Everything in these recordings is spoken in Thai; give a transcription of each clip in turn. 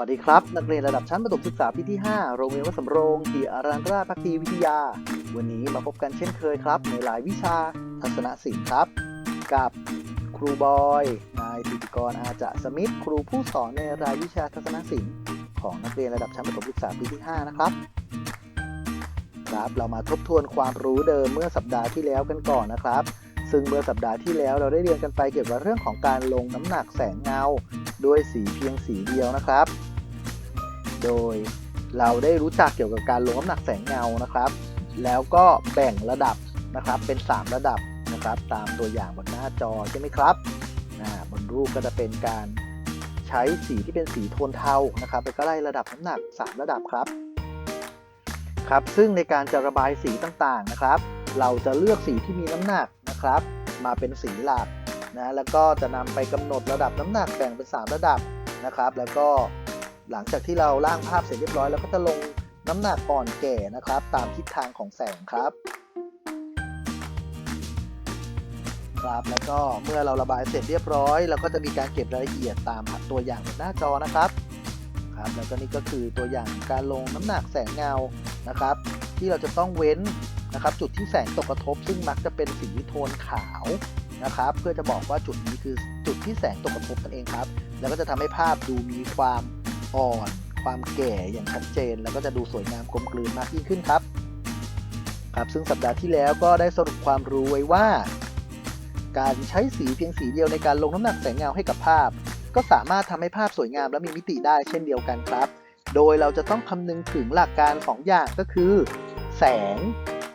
สวัสดีครับ นักเรียนระดับชั้นประถมศึกษาปีที่ 5 โรงเรียนวัดสำโรงที่อารันราชพักดีวิทยา วันนี้มาพบกันเช่นเคยครับ ในหลายวิชาทัศนศิลป์ครับ กับครูบอย นายธิติกรอาจะสมิธครูผู้สอนในรายวิชาทัศนศิลป์ของนักเรียนระดับชั้นประถมศึกษาปีที่ 5 นะครับ ครับเรามาทบทวนความรู้เดิมเมื่อสัปดาห์ที่แล้วกันก่อนนะครับ ซึ่งเมื่อสัปดาห์ที่แล้วเราได้เรียนกันไปเกี่ยวกับเรื่องของการลงน้ำหนักแสงเงาด้วยสีเพียงสีเดียวนะครับ โดยเราได้รู้จักเกี่ยวกับการลงน้ำหนักแสงเงานะครับ แล้วก็แบ่งระดับนะครับเป็น 3 ระดับนะครับ ตามตัวอย่างบนหน้าจอใช่ไหมครับบนรูปก็จะเป็นการใช้สีที่เป็นสีโทนเทานะครับแล้วก็ไล่ระดับน้ำหนัก 3 ระดับครับครับ ซึ่งในการจะระบายสีต่างๆนะครับ เราจะเลือกสีที่มีน้ำหนักนะครับ มาเป็นสีหลักนะแล้วก็จะนำไปกำหนดระดับน้ำหนักแบ่งเป็น 3 ระดับนะครับ แล้วก็ หลังจากที่เราล่างภาพเสร็จเรียบร้อยแล้วก็จะลงน้ำหนักอ่อนแก่นะครับ ตามทิศทางของแสงครับครับแล้วก็เมื่อเราระบายเสร็จเรียบร้อย เราก็จะมีการเก็บรายละเอียดตามตัวอย่างหน้าจอนะครับครับแล้วก็นี่ก็คือตัวอย่างการลงน้ำหนักแสงเงานะครับ ที่เราจะต้องเว้นนะครับ จุดที่แสงตกกระทบ ซึ่งมักจะเป็นสีโทนขาวนะครับ เพื่อจะบอกว่าจุดนี้คือจุดที่แสงตกกระทบนั่นเองครับ แล้วก็จะทำให้ภาพดูมีความ อ่อน ความแก่อย่างชัดเจน แล้วก็จะดูสวยงามกลมกลืนมากยิ่งขึ้นครับ ครับซึ่งสัปดาห์ที่แล้วก็ได้สรุปความรู้ไว้ว่า การใช้สีเพียงสีเดียวในการลงน้ำหนักแสงเงาให้กับภาพ ก็สามารถทำให้ภาพสวยงามและมีมิติได้เช่นเดียวกันครับ โดยเราจะต้องคำนึงถึงหลักการ2อย่างก็คือ แสง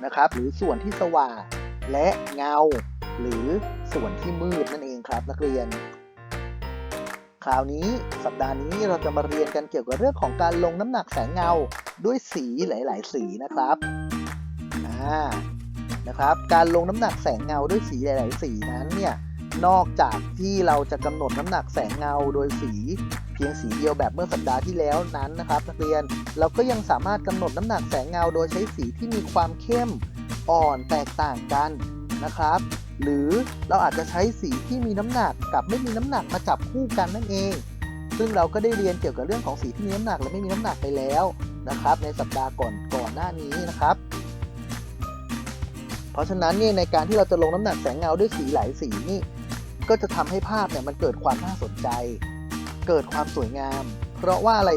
นะครับ หรือส่วนที่สว่างและเงา หรือส่วนที่มืดนั่นเองครับนักเรียน คราวนี้สัปดาห์นี้เราจะมาเรียนกันเกี่ยวกับเรื่องของการลงน้ำหนักแสงเงาด้วยสีหลาย ๆ สีนะครับอ่านะครับ การลงน้ำหนักแสงเงาด้วยสีหลาย ๆ สีนั้นเนี่ยนอกจากที่เราจะกำหนดน้ำหนักแสงเงาโดยสี เพียงสีเดียวแบบเมื่อสัปดาห์ที่แล้วนั้นนะครับนักเรียนเราก็ยังสามารถกำหนดน้ำหนักแสงเงาโดยใช้สีที่มีความเข้มอ่อนแตกต่างกันนะครับ หรือเราอาจจะใช้สีที่มีน้ำหนักกับไม่มีน้ำหนักมาจับคู่กันนั่นเอง ซึ่งเราก็ได้เรียนเกี่ยวกับเรื่องของสีที่มีน้ำหนักและไม่มีน้ำหนักไปแล้วนะครับ ในสัปดาห์ก่อนก่อนหน้านี้นะครับ เพราะฉะนั้นเนี่ยในการที่เราจะลงน้ำหนักแสงเงาด้วยสีหลายสีนี่ก็จะทำให้ภาพเนี่ยมันเกิดความน่าสนใจ เกิดความสวยงาม เพราะว่าอะไร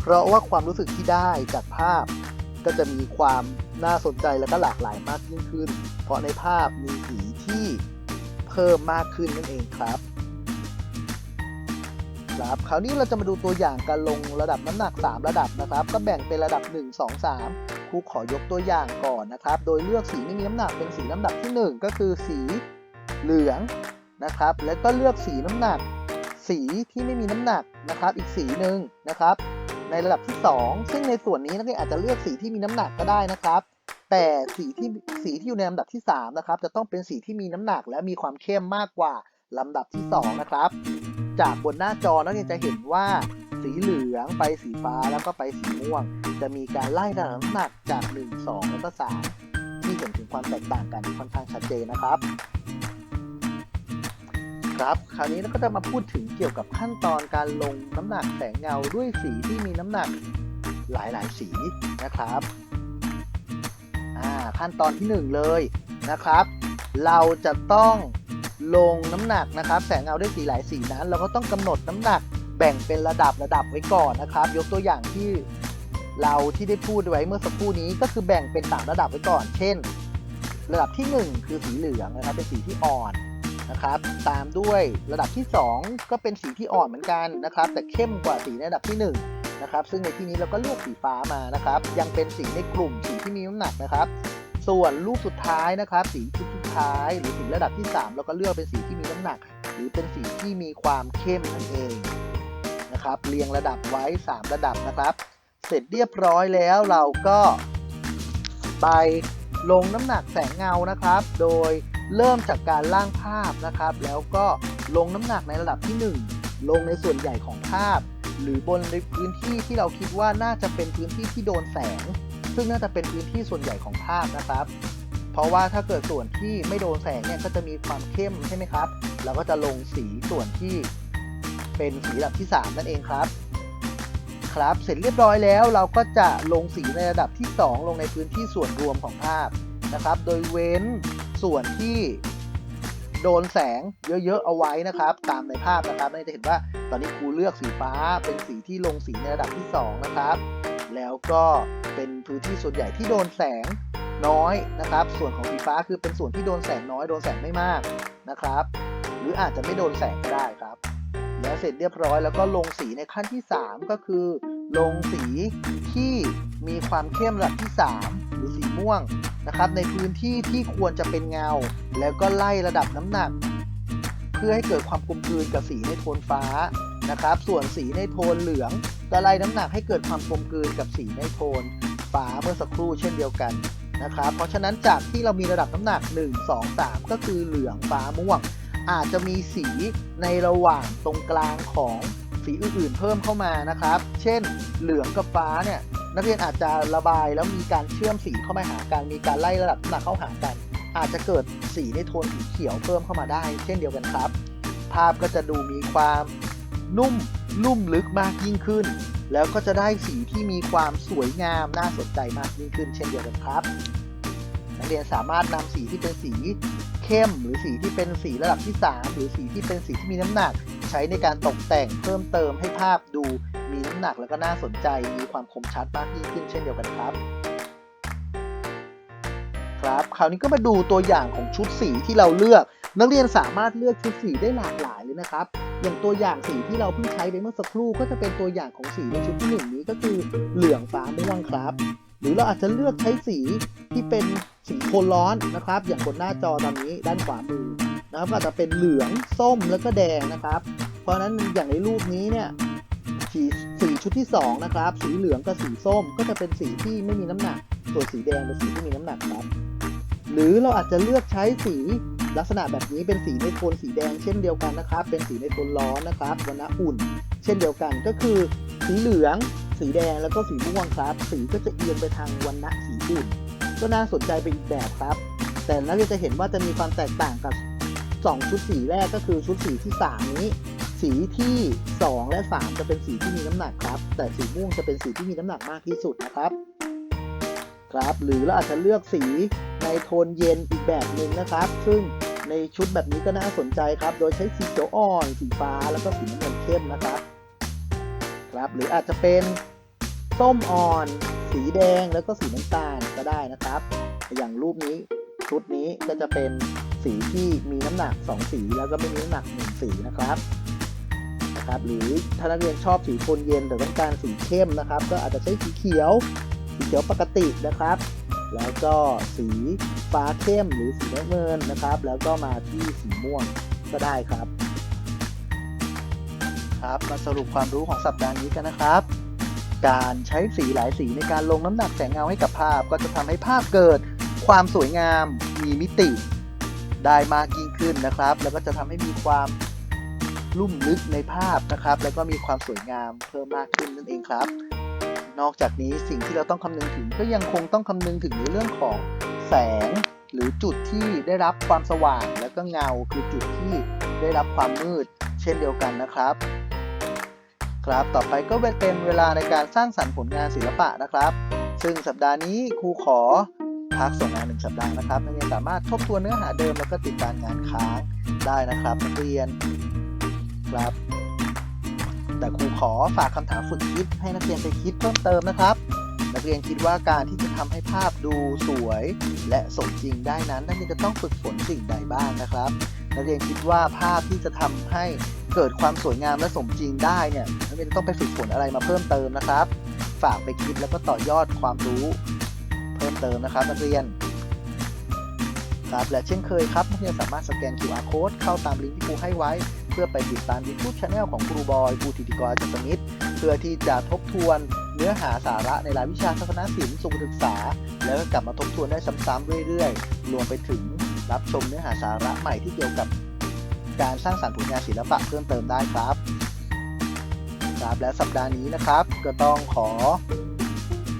เพราะว่าความรู้สึกที่ได้จากภาพ ก็จะมีความน่าสนใจและก็หลากหลายมากยิ่งขึ้น เพราะในภาพมีสี ที่เพิ่มมากขึ้นนั่นเองครับครับคราวนี้เราจะมาดูตัวอย่างการลงระดับน้ำหนัก 3 ระดับนะครับ ก็แบ่งเป็นระดับ 1 2 3ครูขอยกตัวอย่างก่อนนะครับ โดยเลือกสีไม่มีน้ำหนักเป็นสีลำดับที่ 1 ก็คือสีเหลืองนะครับ แล้วก็เลือกสีน้ำหนัก สีที่ไม่มีน้ำหนักนะครับ อีกสีหนึ่งนะครับ ในระดับที่ 2 ซึ่งในส่วนนี้นักเรียนอาจจะเลือกสีที่มีน้ำหนักก็ได้นะครับ แต่สีที่สีที่อยู่ในลำดับที่ 3 นะครับ จะต้องเป็นสีที่มีน้ำหนักและมีความเข้มมากกว่าลำดับที่ 2 นะครับ จากบนหน้าจอนักเรียนจะเห็นว่า สีเหลืองไปสีฟ้าแล้วก็ไปสีม่วง จะมีการไล่ระดับน้ำหนักจาก 1 2 แล้วก็ 3 ที่เห็นถึงความแตกต่างกันค่อนข้างชัดเจนนะครับครับคราวนี้เราก็จะมาพูดถึงเกี่ยวกับขั้นตอนการลงน้ำหนักแสงเงาด้วยสีที่มีน้ำหนักหลายๆ สีนะครับ ขั้นตอนที่หนึ่งเลยนะครับ เราจะต้องลงน้ำหนักนะครับ แสงเงาด้วยสีหลายสีนั้น เราก็ต้องกำหนดน้ำหนักแบ่งเป็นระดับระดับไว้ก่อนนะครับ ยกตัวอย่างที่เราที่ได้พูดไว้เมื่อสักครู่นี้ก็คือแบ่งเป็นสามระดับไว้ก่อน เช่น ระดับที่หนึ่งคือสีเหลืองนะครับ เป็นสีที่อ่อนนะครับ ตามด้วยระดับที่ 2 ก็เป็นสีที่อ่อนเหมือนกันนะครับ แต่เข้มกว่าสีในระดับที่ 1 นะครับ ซึ่งในที่นี้เราก็เลือกสีฟ้ามานะครับ ยังเป็นสีในกลุ่มสีที่มีน้ำหนักนะครับ ส่วนลูกสุดท้ายนะครับ สีชุดสุดท้าย หรือสีระดับที่ 3 เราก็เลือกเป็นสีที่มีน้ำหนัก หรือเป็นสีที่มีความเข้มนั่นเองนะครับเรียงระดับไว้ 3 ระดับนะครับ เสร็จเรียบร้อยแล้วเราก็ไปลงน้ำหนักแสงเงานะครับ โดยเริ่มจากการล่างภาพนะครับ แล้วก็ลงน้ำหนักในระดับที่ 1 ลงในส่วนใหญ่ของภาพ หรือบนในพื้นที่ที่เราคิดว่าน่าจะเป็นพื้นที่ที่โดนแสง ซึ่งน่าจะเป็นพื้นที่ส่วนใหญ่ของภาพนะครับ เพราะว่าถ้าเกิดส่วนที่ไม่โดนแสงเนี่ยก็จะมีความเข้มใช่ไหมครับเราก็จะลงสีส่วนที่เป็นสีระดับที่ 3 นั่นเองครับ ครับ เสร็จเรียบร้อยแล้วเราก็จะลงสีในระดับที่ 2 ลงในพื้นที่ส่วนรวมของภาพนะครับ โดยเว้นส่วนที่โดนแสงเยอะๆเอาไว้นะครับ ตามในภาพนะครับนี่จะเห็นว่าตอนนี้ครูเลือกสีฟ้าเป็นสีที่ลงสีในระดับที่ 2 นะครับ แล้วก็เป็นพื้นที่ส่วนใหญ่ที่โดนแสงน้อยนะครับ ส่วนของสีฟ้าคือเป็นส่วนที่โดนแสงน้อยโดนแสงไม่มากนะครับ หรืออาจจะไม่โดนแสงก็ได้ครับ แล้วเสร็จเรียบร้อยแล้วก็ลงสีในขั้นที่ 3 ก็คือ ลงสีที่มีความเข้มระดับที่ 3 หรือสีม่วงนะครับ ในพื้นที่ที่ควรจะเป็นเงา แล้วก็ไล่ระดับน้ำหนัก เพื่อให้เกิดความกลมกลืนกับสีในโทนฟ้า นะครับ ส่วนสีในโทนเหลืองจะไล่น้ำหนักให้เกิดความกลมกลืนกับสีในโทนฟ้าเมื่อสักครู่เช่นเดียวกันนะครับ เพราะฉะนั้นจากที่เรามีระดับน้ำหนัก 1 2 3 ก็คือเหลืองฟ้าม่วง อาจจะมีสีในระหว่างตรงกลางของสีอื่นๆ เพิ่มเข้ามานะครับ เช่น เหลืองกับฟ้าเนี่ยนักเรียนอาจจะระบายแล้วมีการเชื่อมสีเข้ามาหากัน มีการไล่ระดับน้ำหนักเข้าหากัน อาจจะเกิดสีในโทนสีเขียวเพิ่มเข้ามาได้ เช่นเดียวกันครับ ภาพก็จะดูมีความ นุ่มนุ่มลึกมากยิ่งขึ้น แล้วก็จะได้สีที่มีความสวยงามน่าสนใจมากยิ่งขึ้น เช่นเดียวกันครับนักเรียนสามารถนำสีที่เป็นสีเข้ม หรือสีที่เป็นสีระดับที่ 3 หรือสีที่เป็นสีที่มีน้ำหนัก ใช้ในการตกแต่งเพิ่มเติมให้ภาพดูมีน้ำหนักแล้วก็น่าสนใจมีความคมชัดมากยิ่งขึ้น เช่นเดียวกันครับครับคราวนี้ก็มาดูตัวอย่างของชุดสีที่เราเลือก นักเรียนสามารถเลือกชุดสีได้หลากหลายเลยนะครับ อย่างตัวอย่างสีที่เราเพิ่งใช้ไปเมื่อสักครู่ก็จะเป็นตัวอย่างของสีในชุดที่หนึ่งนี้ก็คือเหลืองฟ้าม่วงครับ หรือเราอาจจะเลือกใช้สีที่เป็นสีโทนร้อนนะครับ อย่างบนหน้าจอตอนนี้ด้านขวามือนะครับก็อาจจะเป็นเหลืองส้มแล้วก็แดงนะครับ เพราะฉะนั้นอย่างในรูปนี้เนี่ยสีสีชุดที่สองนะครับสีเหลืองกับสีส้มก็จะเป็นสีที่ไม่มีน้ำหนัก ส่วนสีแดงเป็นสีที่มีน้ำหนักครับ หรือเราอาจจะเลือกใช้สี ลักษณะแบบนี้เป็นสีในโทนสีแดงเช่นเดียวกันนะครับ เป็นสีในโทนร้อนนะครับวันะอุ่น เช่นเดียวกันก็คือ สีเหลือง สีแดงแล้วก็สีม่วงครับ สีก็จะเอียงไปทางวันณะสีอุ่น ก็น่าสนใจไปอีกแบบครับ แต่นักเรียนจะเห็นว่าจะมีความแตกต่างกับ 2 ชุดสีแรกก็คือชุดสีที่ 3 นี้ สีที่ 2 และ 3 จะเป็นสีที่มีน้ำหนักครับ แต่สีม่วงจะเป็นสีที่มีน้ำหนักมากที่สุดนะครับ ครับ หรือเราอาจจะเลือกสีในโทนเย็นอีกแบบหนึ่งนะครับ ซึ่งในชุดแบบนี้ก็น่าสนใจครับ โดยใช้สีเขียวอ่อน สีฟ้า แล้วก็สีน้ำเงินเข้มนะครับ ครับ หรืออาจจะเป็นส้มอ่อน สีแดง แล้วก็สีน้ำตาลก็ได้นะครับ อย่างรูปนี้ชุดนี้ก็จะเป็นสีที่มีน้ำหนัก 2 สี แล้วก็ไม่มีน้ำหนัก 1 สีนะครับนะครับ หรือถ้านักเรียนชอบสีโทนเย็นแต่ต้องการสีเข้มนะครับ ก็อาจจะใช้สีเขียว เขียวปกตินะครับ แล้วก็สีฟ้าเข้มหรือสีน้ำเงินนะครับ แล้วก็มาที่สีม่วงก็ได้ครับ ครับมาสรุปความรู้ของสัปดาห์นี้กันนะครับ การใช้สีหลายสีในการลงน้ำหนักแสงเงาให้กับภาพ ก็จะทำให้ภาพเกิดความสวยงามมีมิติได้มากยิ่งขึ้นนะครับ แล้วก็จะทำให้มีความลุ่มลึกในภาพนะครับ แล้วก็มีความสวยงามเพิ่มมากขึ้นนั่นเองครับ นอกจากนี้สิ่งที่เราต้องคำนึงถึงก็ยังคงต้องคำนึงถึงในเรื่องของแสง หรือจุดที่ได้รับความสว่าง แล้วก็เงาคือจุดที่ได้รับความมืด เช่นเดียวกันนะครับ ครับต่อไปก็เป็นเวลาในการสร้างสรรค์ผลงานศิลปะนะครับ ซึ่งสัปดาห์นี้ครูขอพักส่งงานหนึ่งสัปดาห์นะครับนักเรียนสามารถทบทวนเนื้อหาเดิมแล้วก็ติดตามงานค้างได้นะครับนักเรียนครับ แต่ครูขอฝากคำถามฝึกคิดให้นักเรียนไปคิดเพิ่มเติมนะครับ นักเรียนคิดว่าการที่จะทำให้ภาพดูสวย และสมจริงได้นั้น นักเรียนจะต้องฝึกฝนสิ่งใดบ้างนะครับ นักเรียนคิดว่าภาพที่จะทำให้เกิดความสวยงามและสมจริงได้เนี่ยนักเรียนต้องไปฝึกฝนอะไรมาเพิ่มเติมนะครับ ฝากไปคิดแล้วก็ต่อยอดความรู้เพิ่มเติมนะครับ นักเรียนครับและเช่นเคยครับนักเรียนสามารถสแกน QR code เข้าตามลิงก์ที่ครูให้ไว้ เพื่อไปติดตาม YouTube Channel ของครูบอยครูธิติกรจันทมิตร เพื่อที่จะทบทวนเนื้อหาสาระในรายวิชาทัศนศิลป์สุขศึกษา แล้วก็กลับมาทบทวนได้ซ้ำๆเรื่อยๆ รวมไปถึงรับชมเนื้อหาสาระใหม่ที่เกี่ยวกับการสร้างสรรค์ผลงานศิลปะเพิ่มเติมได้ครับ ครับและสัปดาห์นี้นะครับ ก็ต้องขอ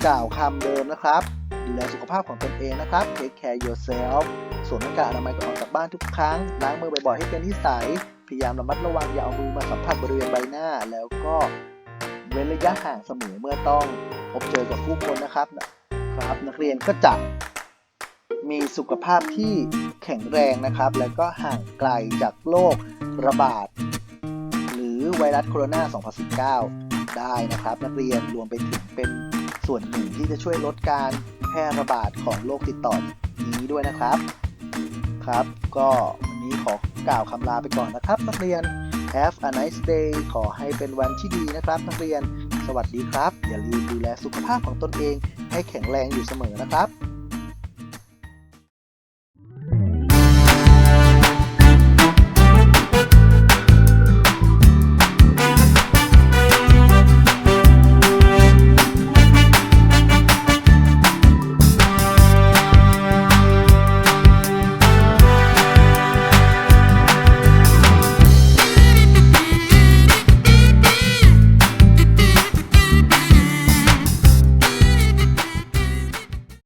กล่าวคำเดิมนะครับ ดูแลสุขภาพของตนเองนะครับ take care yourself สวมหน้ากากอนามัยก่อนออกจากบ้านทุกครั้ง ล้างมือบ่อยๆให้เป็นนิสัย พยายามระมัดระวังอย่าเอามือมาสัมผัสบริเวณใบหน้า แล้วก็เว้นระยะห่างเสมอเมื่อต้องพบเจอกับผู้คนนะครับครับ นักเรียนก็จะมีสุขภาพที่แข็งแรงนะครับ แล้วก็ห่างไกลจากโรคระบาด หรือไวรัสโคโรนา 2019 ได้นะครับ นักเรียนรวมไปถึงเป็นส่วนหนึ่งที่จะช่วยลดการแพร่ระบาดของโรคติดต่อนี้ด้วยนะครับครับ ก็ นี้ขอกล่าวคำลาไปก่อนนะครับ นักเรียน Have a nice day ขอให้เป็นวันที่ดีนะครับ นักเรียน สวัสดีครับ อย่าลืมดูแลสุขภาพของตนเอง ให้แข็งแรงอยู่เสมอนะครับ